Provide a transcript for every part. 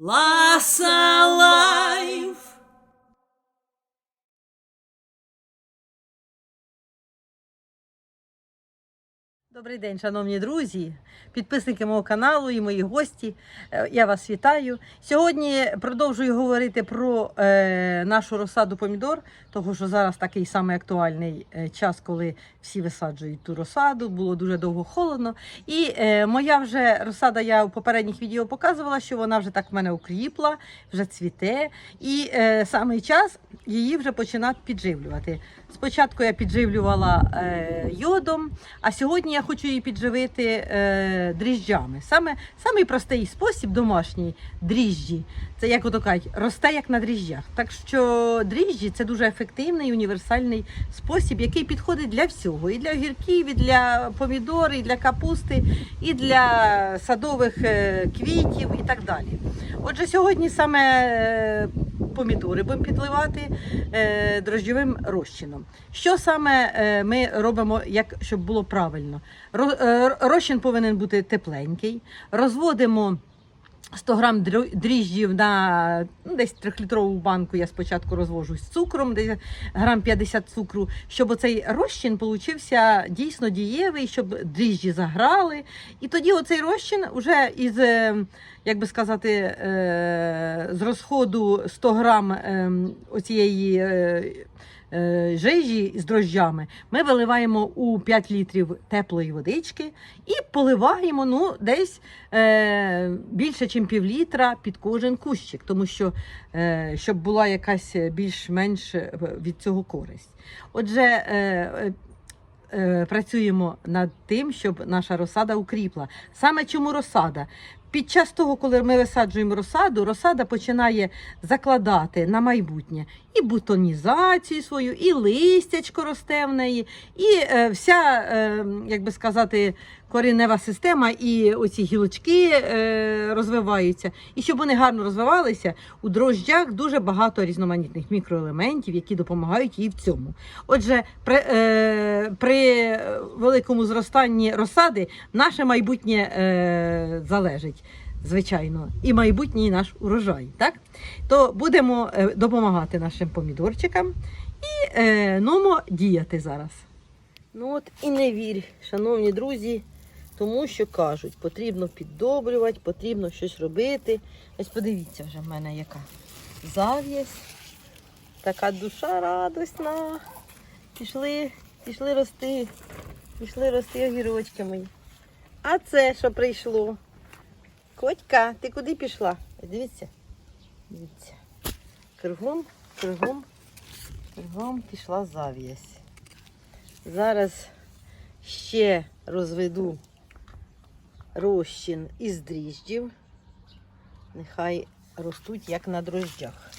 Lhasa. Добрий день, шановні друзі, підписники мого каналу і мої гості. Е, Я вас вітаю. Сьогодні продовжую говорити про е, нашу розсаду помідор, тому що зараз такий самий актуальний е, час, коли всі висаджують ту розсаду. Було дуже довго холодно. І е, моя вже розсада, я в попередніх відео показувала, що вона вже так в мене укріпла, вже цвіте. І е, саме час її вже починати підживлювати. Спочатку я підживлювала е, йодом, а сьогодні я хочу її підживити е, дріжджами. Саме самий простий спосіб домашній дріжджі. Це як ото кажуть, росте як на дріжджах. Так що дріжджі це дуже ефективний універсальний спосіб, який підходить для всього. І для огірків, і для помідор, і для капусти, і для садових е, квітів і так далі. Отже, сьогодні саме е, помідори будемо підливати е, дрожджовим розчином. Що саме е, ми робимо, як щоб було правильно? Е, Розчин повинен бути тепленький. Розводимо 100 грам дріжджів на ну, десь 3-літрову банку я спочатку розвожу з цукром, десь грам 50 цукру, щоб оцей розчин получився дійсно дієвий, щоб дріжджі заграли. І тоді оцей розчин вже із, е, як би сказати, е, з розходу 100 грам е, оцієї е, жижі з дрожжами ми виливаємо у 5 літрів теплої водички і поливаємо ну, десь е, більше, ніж пів літра під кожен кущик, тому що е, щоб була якась більш-менш е, від цього користь. Отже, е, е, е, працюємо над тим, щоб наша розсада укріпла. Саме чому розсада? Під час того, коли ми висаджуємо розсаду, розсада починає закладати на майбутнє і бутонізацію свою, і листячко росте в неї, і е, вся, е, як би сказати, коренева система, і оці гілочки е, розвиваються. І щоб вони гарно розвивалися, у дрожжах дуже багато різноманітних мікроелементів, які допомагають їй в цьому. Отже, при, е, при великому зростанні розсади наше майбутнє е, залежить. Звичайно, і майбутній наш урожай, так? То будемо е, допомагати нашим помідорчикам і е, нумо діяти зараз. Ну от і не вір, шановні друзі, тому що кажуть, потрібно піддобрювати, потрібно щось робити. Ось подивіться вже в мене яка зав'язь, така душа радісна. Пішли, пішли рости, пішли рости огірочки мої. А це що прийшло? Котька, ти куди пішла? Дивіться. Дивіться. Кругом, кругом, кругом пішла зав'язь. Зараз ще розведу розчин із дріжджів. Нехай ростуть як на дрожжах.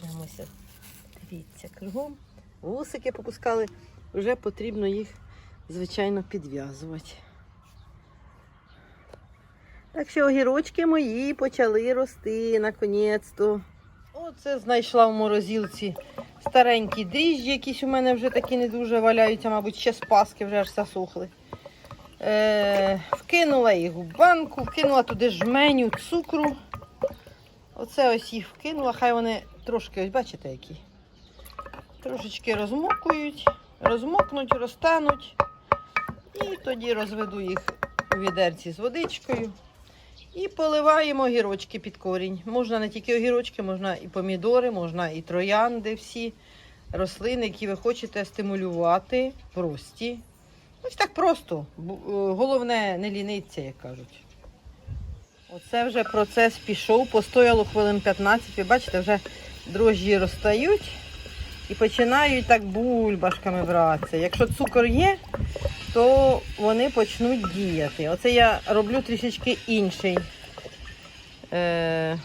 Прямо ось, дивіться, кругом. Вусики попускали. Вже потрібно їх, звичайно, підв'язувати. Так що огірочки мої почали рости наконець-то. Оце знайшла в морозилці старенькі дріжджі, якісь у мене вже такі не дуже валяються, мабуть, ще з паски вже аж засохли. Е, вкинула їх в банку, вкинула туди жменю цукру. Оце ось їх вкинула, хай вони трошки, ось бачите, які. Трошечки розмокують, розмокнуть, розтануть. І тоді розведу їх у відерці з водичкою. І поливаємо огірочки під корінь. Можна не тільки огірочки, можна і помідори, можна і троянди, всі рослини, які ви хочете стимулювати, прості. Ось так просто. Е, Головне не ліниться, як кажуть. Оце вже процес пішов, постояло хвилин 15. Ви бачите, вже дрожжі розтають і починають так бульбашками братися. Якщо цукор є, то вони почнуть діяти. Оце я роблю трішечки інший е,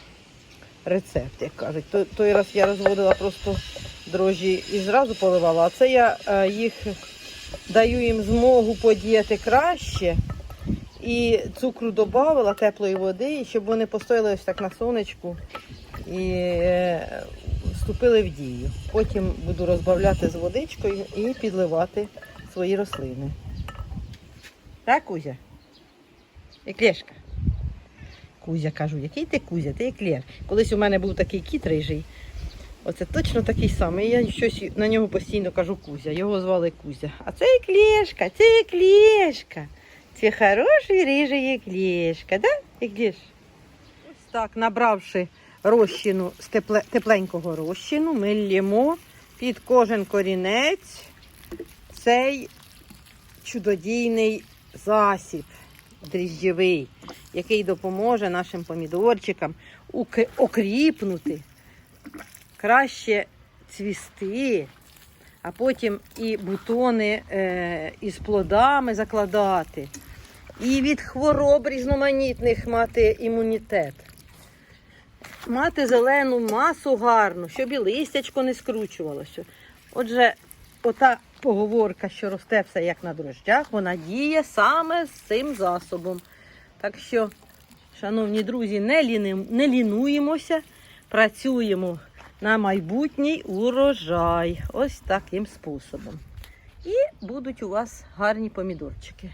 рецепт, як кажуть. Той раз я розводила просто дрожжі і зразу поливала, а це я е, їх даю їм змогу подіяти краще. І цукру додавала теплої води, щоб вони постояли ось так на сонечку і е, вступили в дію. Потім буду розбавляти з водичкою і підливати свої рослини. Так, Кузя? І клешка. Кузя кажу, який ти Кузя, ти еклер. Колись у мене був такий кіт рижий. Оце точно такий самий. Я щось на нього постійно кажу Кузя. Його звали Кузя. А це еклешка, це еклешка. Це хороший рижий еклешка, да? Еклеш? Ось так, набравши розчину з тепле, тепленького розчину, ми лємо під кожен корінець цей чудодійний засіб дріжджєвий, який допоможе нашим помідорчикам ук- окріпнути, краще цвісти, а потім і бутони е, із плодами закладати, і від хвороб різноманітних мати імунітет. Мати зелену масу гарну, щоб і листячко не скручувалося. Отже, ота поговорка, що росте все як на дрожжах, вона діє саме з цим засобом. Так що, шановні друзі, не лінуємося, працюємо на майбутній урожай. Ось таким способом. І будуть у вас гарні помідорчики.